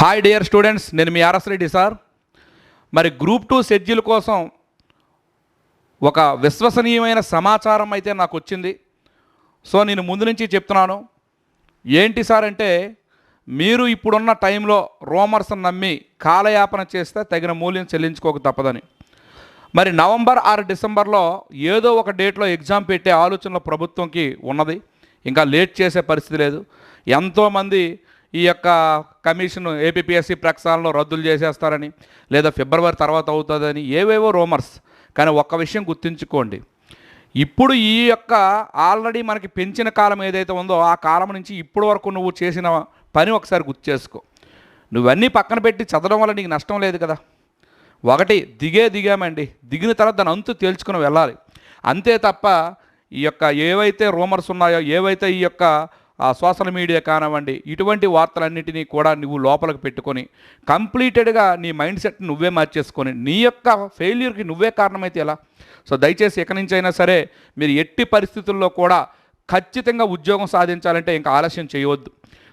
Hi dear students నేను మీ RS Reddy sir. మరి గ్రూప్ టూ షెడ్యూల్ కోసం ఒక విశ్వసనీయమైన సమాచారం అయితే నాకు వచ్చింది. సో నేను ముందు నుంచి చెప్తున్నాను. ఏంటి సార్ అంటే మీరు ఇప్పుడున్న టైంలో రోమర్స్ నమ్మి కాలయాపన చేస్తే తగిన మూల్యం చెల్లించుకోక తప్పదని. మరి నవంబర్ ఆరు డిసెంబర్లో ఏదో ఒక డేట్లో ఎగ్జామ్ పెట్టే ఆలోచనలో ప్రభుత్వంకి ఉన్నది. ఇంకా లేట్ చేసే పరిస్థితి లేదు. ఎంతోమంది ఈ యొక్క కమిషన్ ఏపీఎస్సి ప్రక్షాళనలో రద్దులు చేసేస్తారని లేదా ఫిబ్రవరి తర్వాత అవుతుందని ఏవేవో రోమర్స్. కానీ ఒక్క విషయం గుర్తుంచుకోండి. ఇప్పుడు ఈ యొక్క ఆల్రెడీ మనకి పెంచిన కాలం ఏదైతే ఉందో ఆ కాలం నుంచి ఇప్పటి వరకు నువ్వు చేసిన పని ఒకసారి గుర్తు చేసుకో నువ్వన్నీ పక్కన పెట్టి చదవడం వల్ల నీకు నష్టం లేదు కదా. ఒకటి దిగే దిగామండి. దిగిన తర్వాత దాని అంతు తేల్చుకుని వెళ్ళాలి. అంతే తప్ప ఈ యొక్క ఏవైతే రూమర్స్ ఉన్నాయో ఏవైతే ఈ యొక్క సోషల్ మీడియా కానివ్వండి ఇటువంటి వార్తలన్నిటినీ కూడా నువ్వు లోపలికి పెట్టుకొని కంప్లీటెడ్గా నీ మైండ్ సెట్ నువ్వే మార్చేసుకొని నీ యొక్క ఫెయిల్యూర్కి నువ్వే కారణమైతే ఎలా? సో దయచేసి ఎక్కడి నుంచి అయినా సరే మీరు ఎట్టి పరిస్థితుల్లో కూడా ఖచ్చితంగా ఉద్యోగం సాధించాలంటే ఇంకా ఆలస్యం చేయవద్దు.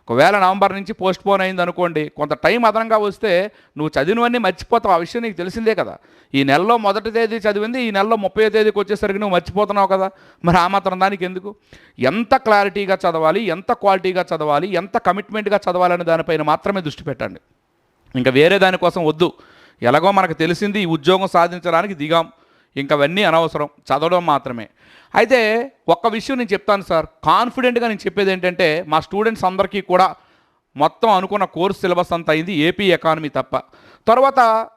ఒకవేళ నవంబర్ నుంచి పోస్ట్ పోన్ అయింది అనుకోండి కొంత టైం అదనంగా వస్తే నువ్వు చదివినవన్నీ మర్చిపోతావు. ఆ విషయం నీకు తెలిసిందే కదా. ఈ నెలలో మొదటి తేదీ చదివింది ఈ నెలలో ముప్పై తేదీకి వచ్చేసరికి నువ్వు మర్చిపోతున్నావు కదా. మరి ఆ మాత్రం దానికి ఎందుకు? ఎంత క్లారిటీగా చదవాలి ఎంత క్వాలిటీగా చదవాలి ఎంత కమిట్మెంట్గా చదవాలనే దానిపైన మాత్రమే దృష్టి పెట్టండి. ఇంకా వేరే దానికోసం వద్దు. ఎలాగో మనకు తెలిసింది ఈ ఉద్యోగం సాధించడానికి దిగాం. ఇంకా అవన్నీ అనవసరం. చదవడం మాత్రమే. అయితే ఒక్క విషయం నేను చెప్తాను సార్. కాన్ఫిడెంట్గా నేను చెప్పేది ఏంటంటే మా స్టూడెంట్స్ అందరికీ కూడా మొత్తం అనుకున్న కోర్స్ సిలబస్ అంతా అయింది ఏపీ ఎకానమీ తప్ప. తర్వాత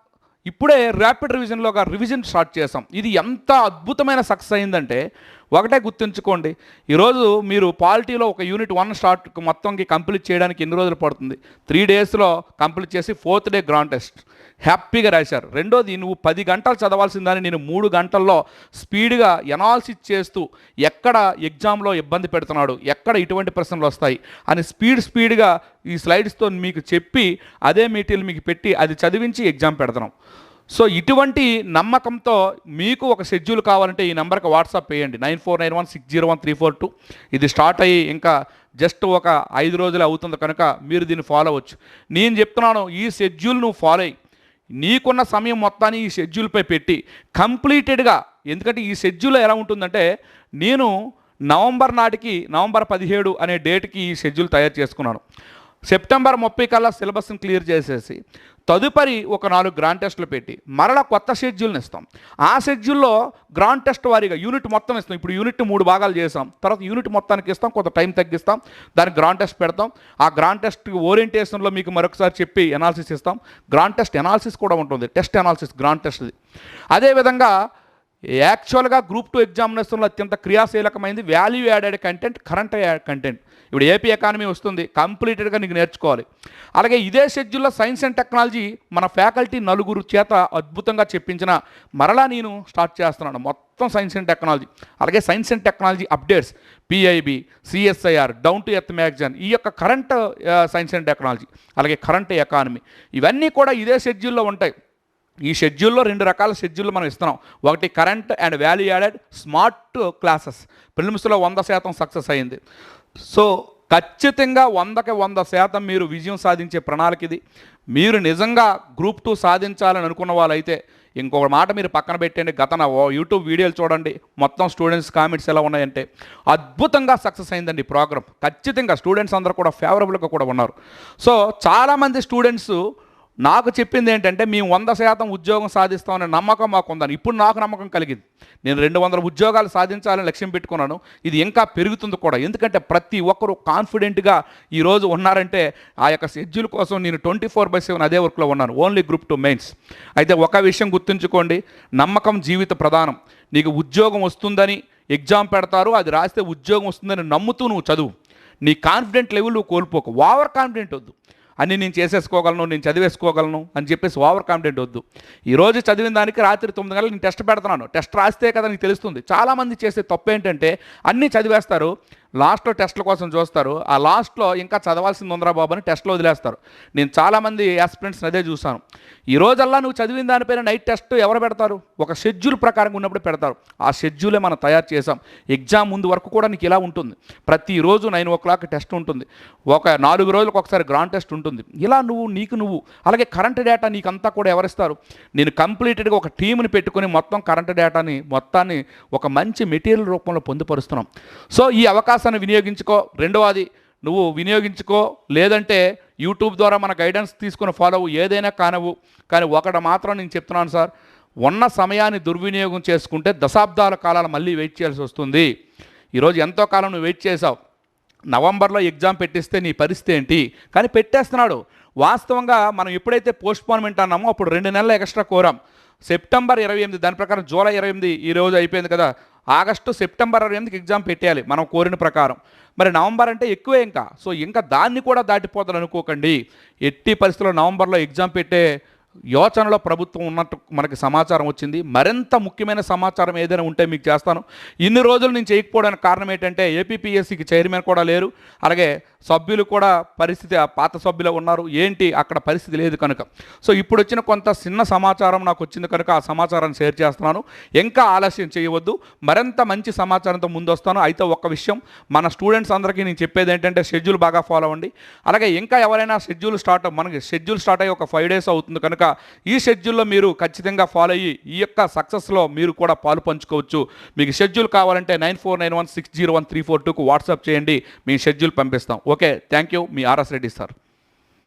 ఇప్పుడే ర్యాపిడ్ రివిజన్లో ఒక రివిజన్ స్టార్ట్ చేసాం ఇది ఎంత అద్భుతమైన సక్సెస్ అయిందంటే ఒకటే గుర్తుంచుకోండి ఈరోజు మీరు పాలిటీలో ఒక యూనిట్ వన్ స్టార్ట్ మొత్తంకి కంప్లీట్ చేయడానికి ఎన్ని రోజులు పడుతుంది? త్రీ డేస్లో కంప్లీట్ చేసి ఫోర్త్ డే గ్రాండ్ టెస్ట్. హ్యాపీగా రాశారు. రెండోది నువ్వు పది గంటలు చదవాల్సిందని నేను మూడు గంటల్లో స్పీడ్గా ఎనాలిసిస్ చేస్తూ ఎక్కడ ఎగ్జామ్లో ఇబ్బంది పెడుతున్నాడు ఎక్కడ ఇటువంటి ప్రశ్నలు వస్తాయి అని స్పీడ్ స్పీడ్గా ఈ స్లైడ్స్తో మీకు చెప్పి అదే మెటీరియల్ మీకు పెట్టి అది చదివించి ఎగ్జామ్ పెడుతున్నాం సో ఇటువంటి నమ్మకంతో మీకు ఒక షెడ్యూల్ కావాలంటే ఈ నెంబర్కి వాట్సాప్ వేయండి nine four nine one six zero one three four two. ఇది స్టార్ట్ అయ్యి ఇంకా జస్ట్ ఒక ఐదు రోజులు అవుతుంది కనుక మీరు దీన్ని ఫాలో అవ్వచ్చు. నేను చెప్తున్నాను ఈ షెడ్యూల్ నువ్వు ఫాలో అయ్యి. నీకున్న సమయం మొత్తాన్ని ఈ షెడ్యూల్పై పెట్టి కంప్లీటెడ్గా ఎందుకంటే ఈ షెడ్యూల్ ఎలా ఉంటుందంటే నేను నవంబర్ నాటికి నవంబర్ పదిహేడు అనే డేట్కి ఈ షెడ్యూల్ తయారు చేసుకున్నాను. సెప్టెంబర్ ముప్పై కల్లా సిలబస్ని క్లియర్ చేసేసి తదుపరి ఒక నాలుగు గ్రాండ్ టెస్టులు పెట్టి మరలా కొత్త షెడ్యూల్ని ఇస్తాం. ఆ షెడ్యూల్లో గ్రాండ్ టెస్ట్ వారీగా యూనిట్ మొత్తం ఇస్తాం. ఇప్పుడు యూనిట్ మూడు భాగాలు చేసాం. తర్వాత యూనిట్ మొత్తానికి ఇస్తాం. కొంత టైం తగ్గిస్తాం. దానికి గ్రాండ్ టెస్ట్ పెడతాం. ఆ గ్రాండ్ టెస్ట్ ఓరియంటేషన్లో మీకు మరొకసారి చెప్పి ఎనాలిసిస్ ఇస్తాం. గ్రాండ్ టెస్ట్ ఎనాలిసిస్ కూడా ఉంటుంది. టెస్ట్ ఎనాలిసిస్ గ్రాండ్ టెస్ట్ది అదేవిధంగా యాక్చువల్గా గ్రూప్ టూ ఎగ్జామినేషన్లో అత్యంత క్రియాశీలకమైంది. Value added content current content ఇప్పుడు ఏపీ ఎకానమీ వస్తుంది కంప్లీటెడ్గా నీకు నేర్చుకోవాలి. అలాగే ఇదే షెడ్యూల్లో సైన్స్ అండ్ టెక్నాలజీ మన ఫ్యాకల్టీ నలుగురు చేత అద్భుతంగా చెప్పించిన మరలా నేను స్టార్ట్ చేస్తున్నాను. మొత్తం సైన్స్ అండ్ టెక్నాలజీ అలాగే science and technology updates PIB CSIR down to earth magazine ఈ యొక్క కరెంట్ సైన్స్ అండ్ టెక్నాలజీ అలాగే కరెంట్ ఎకానమీ ఇవన్నీ కూడా ఇదే షెడ్యూల్లో ఉంటాయి. ఈ షెడ్యూల్లో రెండు రకాల షెడ్యూల్ మనం ఇస్తున్నాం. ఒకటి current and value added smart classes. ప్రిలిమ్స్లో వంద శాతం సక్సెస్ అయింది. సో ఖచ్చితంగా వందకి వంద శాతం మీరు విజయం సాధించే ప్రణాళిక ఇది. మీరు నిజంగా గ్రూప్ టూ సాధించాలని అనుకున్న వాళ్ళైతే ఇంకొక మాట మీరు పక్కన పెట్టండి. గత నా యూట్యూబ్ వీడియోలు చూడండి. మొత్తం స్టూడెంట్స్ కామెంట్స్ ఎలా ఉన్నాయంటే అద్భుతంగా సక్సెస్ అయిందండి ప్రోగ్రామ్ ఖచ్చితంగా స్టూడెంట్స్ అందరూ కూడా ఫేవరబుల్గా కూడా ఉన్నారు. సో చాలామంది స్టూడెంట్స్ నాకు చెప్పింది ఏంటంటే మేము వంద శాతం ఉద్యోగం సాధిస్తామనే నమ్మకం మాకు ఉందని. ఇప్పుడు నాకు నమ్మకం కలిగింది. నేను రెండు వందల ఉద్యోగాలు సాధించాలని లక్ష్యం పెట్టుకున్నాను. ఇది ఇంకా పెరుగుతుంది కూడా. ఎందుకంటే ప్రతి ఒక్కరూ కాన్ఫిడెంట్గా ఈరోజు ఉన్నారంటే ఆ యొక్క షెడ్యూల్ కోసం నేను ట్వంటీ ఫోర్ బై సెవెన్ అదే వర్క్లో ఉన్నాను. Only group two mains. అయితే ఒక విషయం గుర్తుంచుకోండి. నమ్మకం జీవిత ప్రధానం. నీకు ఉద్యోగం వస్తుందని ఎగ్జామ్ పెడతారు. అది రాస్తే ఉద్యోగం వస్తుందని నమ్ముతూ నువ్వు చదువు. నీ కాన్ఫిడెంట్ లెవెల్ నువ్వు కోల్పోకు. ఓవర్ కాన్ఫిడెంట్ వద్దు. అన్ని నేను చేసేసుకోగలను నేను చదివేసుకోగలను అని చెప్పేసి ఓవర్ కాన్ఫిడెంట్ వద్దు. ఈరోజు చదివిన దానికి రాత్రి తొమ్మిది గంటలు నేను టెస్ట్ పెడుతున్నాను టెస్ట్ రాస్తే కదా నీకు తెలుస్తుంది. చాలామంది చేసే తప్పు ఏంటంటే అన్నీ చదివేస్తారు లాస్ట్లో టెస్ట్ల కోసం చూస్తారు. ఆ లాస్ట్లో ఇంకా చదవాల్సింది ఉందరా బాబు అని టెస్ట్లో వదిలేస్తారు. నేను చాలామంది యాస్పిరెంట్స్ని అదే చూశాను. ఈ రోజల్లా నువ్వు చదివిన దానిపైన నైట్ టెస్ట్ ఎవరు పెడతారు? ఒక షెడ్యూల్ ప్రకారం ఉన్నప్పుడు పెడతారు. ఆ షెడ్యూలే మనం తయారు చేసాం ఎగ్జామ్ ముందు వరకు కూడా నీకు ఇలా ఉంటుంది. ప్రతిరోజు నైన్ ఓ క్లాక్ టెస్ట్ ఉంటుంది. ఒక నాలుగు రోజులకు ఒకసారి గ్రాండ్ టెస్ట్ ఉంటుంది. ఇలా నువ్వు నీకు నువ్వు అలాగే కరెంట్ డేటా నీకంతా కూడా ఎవరిస్తారు? నేను కంప్లీటెడ్గా ఒక టీంని పెట్టుకొని మొత్తం కరెంట్ డేటాని మొత్తాన్ని ఒక మంచి మెటీరియల్ రూపంలో పొందుపరుస్తున్నాం. సో ఈ అవకాశం అవకాశాన్ని వినియోగించుకో. రెండవది నువ్వు వినియోగించుకో. లేదంటే యూట్యూబ్ ద్వారా మన గైడెన్స్ తీసుకుని ఫాలో అవ్వు. ఏదైనా కానవు కానీ ఒకటి మాత్రం నేను చెప్తున్నాను సార్ ఉన్న సమయాన్ని దుర్వినియోగం చేసుకుంటే దశాబ్దాల కాలాలు మళ్ళీ వెయిట్ చేయాల్సి వస్తుంది. ఈరోజు ఎంతో కాలం నువ్వు వెయిట్ చేసావు నవంబర్లో ఎగ్జామ్ పెట్టిస్తే నీ పరిస్థితి ఏంటి? కానీ పెట్టేస్తున్నాడు. వాస్తవంగా మనం ఎప్పుడైతే పోస్ట్పోన్మెంట్ అన్నామో అప్పుడు రెండు నెలలు ఎక్స్ట్రా కోరాం. సెప్టెంబర్ ఇరవై ఎనిమిది దాని ప్రకారం జూలై ఇరవై ఎనిమిది ఈ రోజు అయిపోయింది కదా. ఆగస్టు సెప్టెంబర్ ఇరవై ఎనిమిదికి ఎగ్జామ్ పెట్టేయాలి మనం కోరిన ప్రకారం. మరి నవంబర్ అంటే ఎక్కువే ఇంకా. సో ఇంకా దాన్ని కూడా దాటిపోతారు అనుకోకండి. ఎట్టి పరిస్థితుల్లో నవంబర్లో ఎగ్జామ్ పెట్టే యోచనలో ప్రభుత్వం ఉన్నట్టు మనకి సమాచారం వచ్చింది. మరింత ముఖ్యమైన సమాచారం ఏదైనా ఉంటే మీకు చేస్తాను. ఇన్ని రోజులు నేను చేయకపోవడానికి కారణం ఏంటంటే ఏపీపీఎస్సికి చైర్మన్ కూడా లేరు. అలాగే సభ్యులు కూడా పరిస్థితి ఆ పాత సభ్యులు ఉన్నారు. ఏంటి? అక్కడ పరిస్థితి లేదు కనుక. సో ఇప్పుడు వచ్చిన కొంత చిన్న సమాచారం నాకు వచ్చింది కనుక ఆ సమాచారాన్ని షేర్ చేస్తున్నాను. ఇంకా ఆలస్యం చేయవద్దు. మరింత మంచి సమాచారంతో ముందు వస్తాను అయితే ఒక్క విషయం మన స్టూడెంట్స్ అందరికీ నేను చెప్పేది ఏంటంటే షెడ్యూల్ బాగా ఫాలో అవ్వండి. అలాగే ఇంకా ఎవరైనా షెడ్యూల్ స్టార్ట్ మనకి షెడ్యూల్ స్టార్ట్ అయ్యి ఒక ఫైవ్ డేస్ అవుతుంది కనుక ఈ షెడ్యూల్లో మీరు ఖచ్చితంగా ఫాలో అయ్యి ఈ యొక్క సక్సెస్లో మీరు కూడా పాలు పంచుకోవచ్చు. మీకు షెడ్యూల్ కావాలంటే nine four nine one six zero one three four టూకు WhatsApp చేయండి. మీ షెడ్యూల్ పంపిస్తాం. ఓకే థ్యాంక్ యూ మీ ఆర్ఎస్ రెడ్డి సార్.